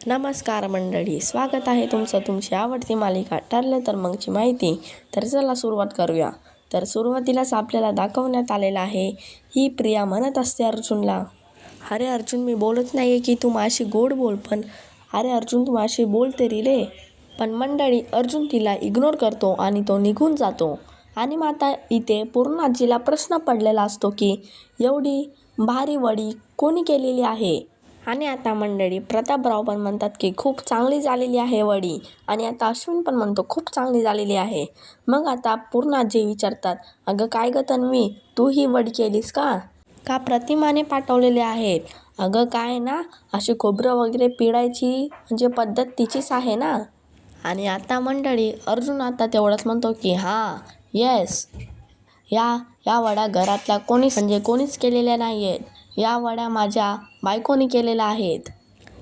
नमस्कार मंडळी स्वागत आहे तुमचं तुमची आवडती मालिका ठरलं तर मगची माहिती. तर चला सुरुवात करूया. तर सुरुवातीलाच आपल्याला दाखवण्यात आलेलं आहे ही प्रिया म्हणत असते अर्जुनला अरे अर्जुन मी बोलत नाही आहे की तू माझी गोड बोल पण अरे अर्जुन तू माझी बोल तरी रे पण मंडळी अर्जुन तिला इग्नोर करतो आणि तो निघून जातो. आणि मग आता इथे पूर्ण आजीला प्रश्न पडलेला असतो की एवढी भारी वडी कोणी केलेली आहे? आणि आता मंडळी प्रतापराव पण म्हणतात की खूप चांगली झालेली आहे वडी. आणि आता अश्विन पण म्हणतो खूप चांगली झालेली आहे. मग आता पूर्ण आजी विचारतात अगं काय गं तन्वी तू ही वडी केलीस का? का प्रतिमाने पाठवलेले आहेत. अगं काय ना अशी खोबरं वगैरे पिळायची म्हणजे पद्धत तिचीच आहे ना. आणि आता मंडळी अर्जुन आता तेवढंच म्हणतो की हां येस या या वड्या घरातल्या कोणीच म्हणजे कोणीच केलेल्या नाही आहेत या वड्या माझ्या बायकोनी केलेल्या आहेत.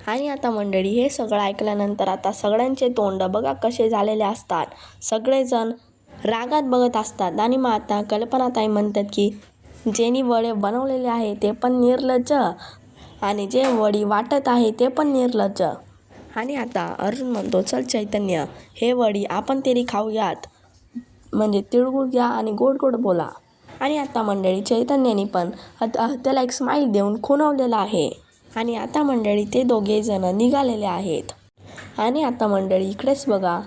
आणि आता मंडळी हे सगळं ऐकल्यानंतर आता सगळ्यांचे तोंड बघा कसे झालेले असतात. सगळेजण रागात बघत असतात. आणि मग आता कल्पनाताई म्हणतात की जेनी वडे बनवलेले आहे ते पण निर्लज्ज. आणि जे वडी वाटत आहे ते पण निर्लज्ज. आणि आता अर्जुन म्हणतो चल चैतन्य हे वडी आपण तरी खाऊयात. म्हणजे तिळगुळ घ्या आणि गोड गोड बोला. आणि आता मंडळी चैतन्याने पण आता त्याला एक स्माईल देऊन खुणावलेला आहे. आणि आता मंडळी ते दोघे जण निघालेले आहेत. आणि आता मंडळी इकडेच बघा.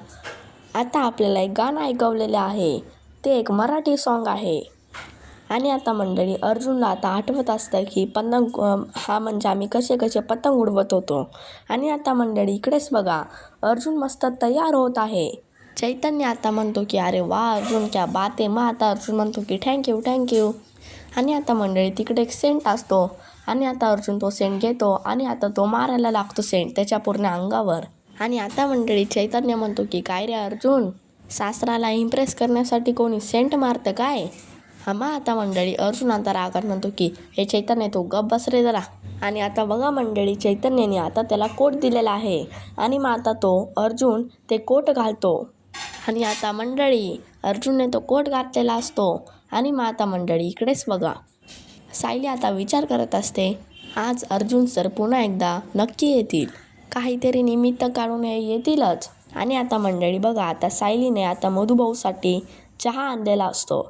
आता आपल्याला एक गाणं ऐकवलेलं आहे. ते एक मराठी सॉन्ग आहे. आणि आता मंडळी अर्जुनला आता आठवत असतं की पतंग हा म्हणजे आम्ही कसे कसे पतंग उडवत होतो. आणि आता मंडळी इकडेच बघा. अर्जुन मस्त तयार होत आहे. चैतन्य आता म्हणतो की अरे वा अर्जुन क्या बात आहे मग आता अर्जुन म्हणतो की थँक्यू थँक्यू आणि आता मंडळी तिकडे एक सेंट असतो. आणि आता अर्जुन तो सेंट घेतो. आणि आता तो मारायला लागतो सेंट त्याच्या पूर्ण अंगावर. आणि आता मंडळी चैतन्य म्हणतो की काय रे अर्जुन? सासराला इम्प्रेस करण्यासाठी कोणी सेंट मारतं काय? हा मग आता मंडळी अर्जुन आता रागात म्हणतो की हे चैतन्य तो गप बस रे जरा. आणि आता बघा मंडळी चैतन्याने आता त्याला कोट दिलेला आहे. आणि मग आता तो अर्जुन ते कोट घालतो. आणि आता मंडळी अर्जुनने तो कोट घातलेला असतो आणि मग आता मंडळी इकडेच बघा. सायली आता विचार करत असते आज अर्जुन सर पुन्हा एकदा नक्की येतील. काहीतरी निमित्त काढून हे येतीलच. आणि आता मंडळी बघा आता सायलीने आता मधुभाऊसाठी चहा आणलेला असतो.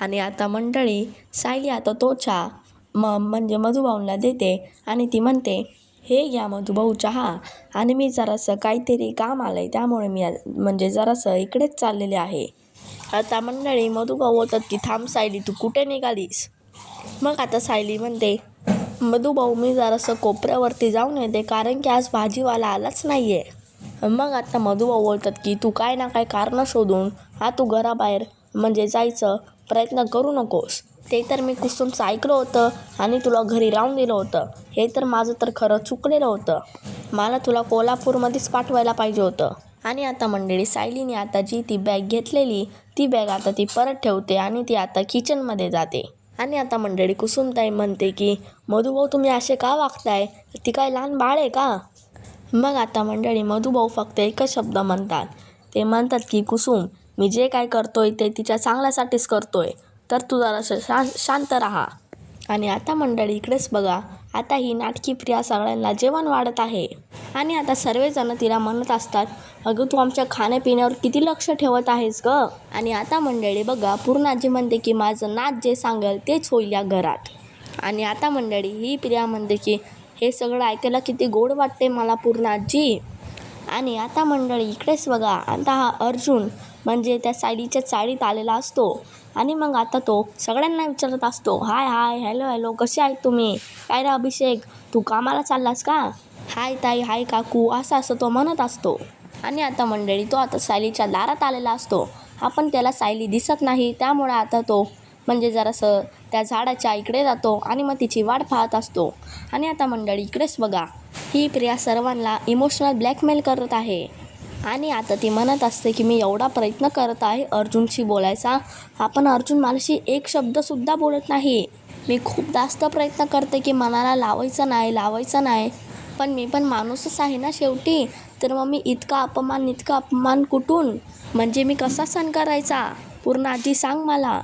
आणि आता मंडळी सायली आता तो चहा म म्हणजे मधुभाऊंना देते आणि ती म्हणते हे घ्या मधुभाऊ चहा. आणि मी जरासं काहीतरी काम आलं आहे त्यामुळे मी म्हणजे जरासं इकडेच चाललेले आहे. आता मंडळी मधुभाऊ होतात की थांब सायली तू कुठे निघालीस? मग आता सायली म्हणते मधुभाऊ मी जरासं कोपऱ्यावरती जाऊन येते कारण की आज भाजीवाला आलाच नाही आहे मग आता मधुभाऊ बोलतात की तू काय ना काय कारणं शोधून हा तू घराबाहेर म्हणजे जायचं प्रयत्न करू नकोस. ते तर मी कुसुमचं ऐकलं होतं आणि तुला घरी राहून दिलं होतं. हे तर माझं तर खरं चुकलेलं होतं. मला तुला कोल्हापूरमध्येच पाठवायला पाहिजे होतं. आणि आता मंडळी सायलीने आता जी ती बॅग घेतलेली ती बॅग आता ती परत ठेवते आणि ती आता किचनमध्ये जाते. आणि आता मंडळी कुसुमताई म्हणते की मधुभाऊ तुम्ही असे का वागताय? ती काय लहान बाळ आहे का? मग आता मंडळी मधुभाऊ फक्त एकच शब्द म्हणतात. ते म्हणतात की कुसुम मी जे काय करतोय ते तिच्या चांगल्यासाठीच करतोय. तर तू जरासं शा शांत राहा. आणि आता मंडळी इकडेच बघा. आता ही नाटकी प्रिया सगळ्यांना जेवण वाढत आहे. आणि आता सर्वजण तिला म्हणत असतात अगं तू आमच्या खाण्यापिण्यावर किती लक्ष ठेवत आहेस ग? आणि आता मंडळी बघा पूर्णाजी म्हणते की माझं नाच जे सांगेल तेच होईल या घरात. आणि आता मंडळी ही प्रिया म्हणते की हे सगळं ऐकायला किती गोड वाटते मला पूर्णाजी. आणि आता मंडळी इकडेच बघा आता हा अर्जुन म्हणजे त्या साडीच्या चाळीत आलेला असतो. आणि मग आता तो सगळ्यांना विचारत असतो हाय हाय हॅलो हॅलो कसे आहेत तुम्ही? काय रे अभिषेक? तू कामाला चाललास का? हाय ताई हाय काकू असं असं तो म्हणत असतो. आणि आता मंडळी तो आता सायलीच्या दारात आलेला असतो. आपण त्याला सायली दिसत नाही त्यामुळे आता तो म्हणजे जरासं त्या झाडाच्या इकडे जातो आणि मग तिची वाट पाहत असतो. आणि आता मंडळी इकडेच बघा. ही प्रिया सर्वांना इमोशनल ब्लॅकमेल करत आहे. आणि आता ती म्हणत असते की मी एवढा प्रयत्न करत आहे अर्जुनशी बोलायचा. आपण अर्जुन माझ्याशी एक शब्दसुद्धा बोलत नाही. मी खूप जास्त प्रयत्न करते की मनाला लावायचं नाही लावायचं नाही. पण मी पण माणूसच आहे ना शेवटी. तर मग मी इतका अपमान इतका अपमान कुठून? म्हणजे मी कसा सहन करायचा? पूर्ण आजी सांग मला.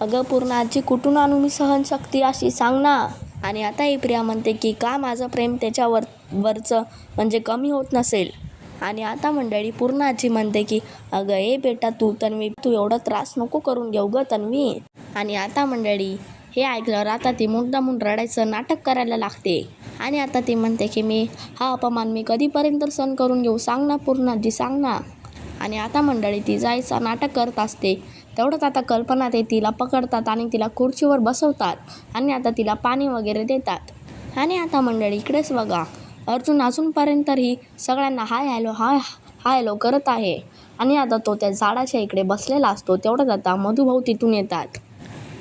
अगं पूर्ण आजी कुठून आणू मी सहनशक्ती अशी? सांग ना. आणि आता ही प्रिया म्हणते की का माझं प्रेम त्याच्यावर वरचं म्हणजे कमी होत नसेल? आणि आता मंडळी पूर्ण आजी म्हणते की अगं ए बेटा तू तन्वी तू एवढा त्रास नको करून घेऊ ग तन्वी. आणि आता मंडळी हे ऐकल्यावर आता ती मुद्दामून रडायचं नाटक करायला लागते. आणि आता ती म्हणते की मी हा अपमान मी कधीपर्यंत सण करून घेऊ? सांग ना पूर्ण आजी सांग ना. आणि आता मंडळी ती जायचं नाटक करत असते. तेवढंच आता कल्पना ते तिला पकडतात आणि तिला खुर्चीवर बसवतात आणि आता तिला पाणी वगैरे देतात. आणि आता मंडळी इकडेच बघा. अर्जुन अजूनपर्यंतही सगळ्यांना hi hello hi hi hello करत आहे. आणि आता तो त्या झाडाच्या इकडे बसलेला असतो तेवढ्यात आता मधुभाऊ तिथून येतात.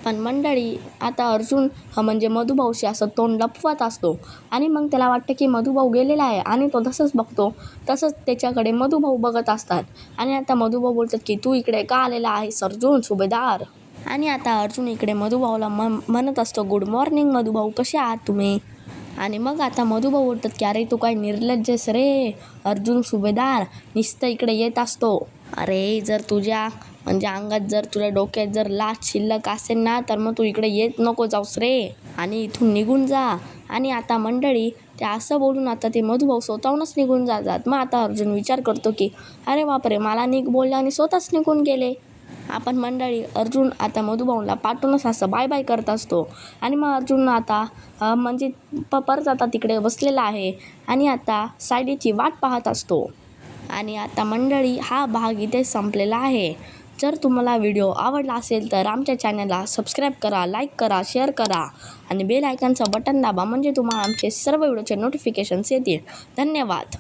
पण मंडळी आता अर्जुन हा म्हणजे मधुभाऊशी असं तोंड लपवत असतो. आणि मग त्याला वाटतं की मधुभाऊ गेलेला आहे आणि तो तसंच बघतो तसंच त्याच्याकडे मधुभाऊ बघत असतात. आणि आता मधुभाऊ बोलतात की तू इकडे का आलेला आहेस अर्जुन सुभेदार? आणि आता अर्जुन इकडे मधुभाऊला म म्हणत असतो गुड मॉर्निंग मधुभाऊ कसे आहात तुम्ही? आणि मग आता मधुभाऊ बोलतात की अरे तू काय निर्लज्जस रे. अर्जुन सुभेदार नुसतं इकडे येत असतो. अरे जर तुझ्या म्हणजे अंगात जर तुझ्या डोक्यात जर लाच शिल्लक असेल ना तर मग तू इकडे येत नको जाऊस रे. आणि इथून निघून जा. आणि आता मंडळी ते असं बोलून आता ते मधुभाऊ स्वतःहूनच निघून जातात. मग आता अर्जुन विचार करतो की अरे बापरे मला निघ बोलले आणि स्वतःच निघून गेले. आपण मंडळी अर्जुन आता मधुभाऊला पाठवूनच असं बाय बाय करत असतो. आणि मग अर्जुन आता म्हणजे प परत आता तिकडे बसलेला आहे. आणि आता सायलीची वाट पाहत असतो. आणि आता मंडळी हा भाग इथे संपलेला आहे. जर तुम्हाला व्हिडिओ आवडला असेल तर आमच्या चॅनलला सबस्क्राईब करा लाईक करा शेअर करा. आणि बेल आयकनचं बटन दाबा म्हणजे तुम्हाला आमचे सर्व व्हिडिओचे नोटिफिकेशन्स येतील. धन्यवाद.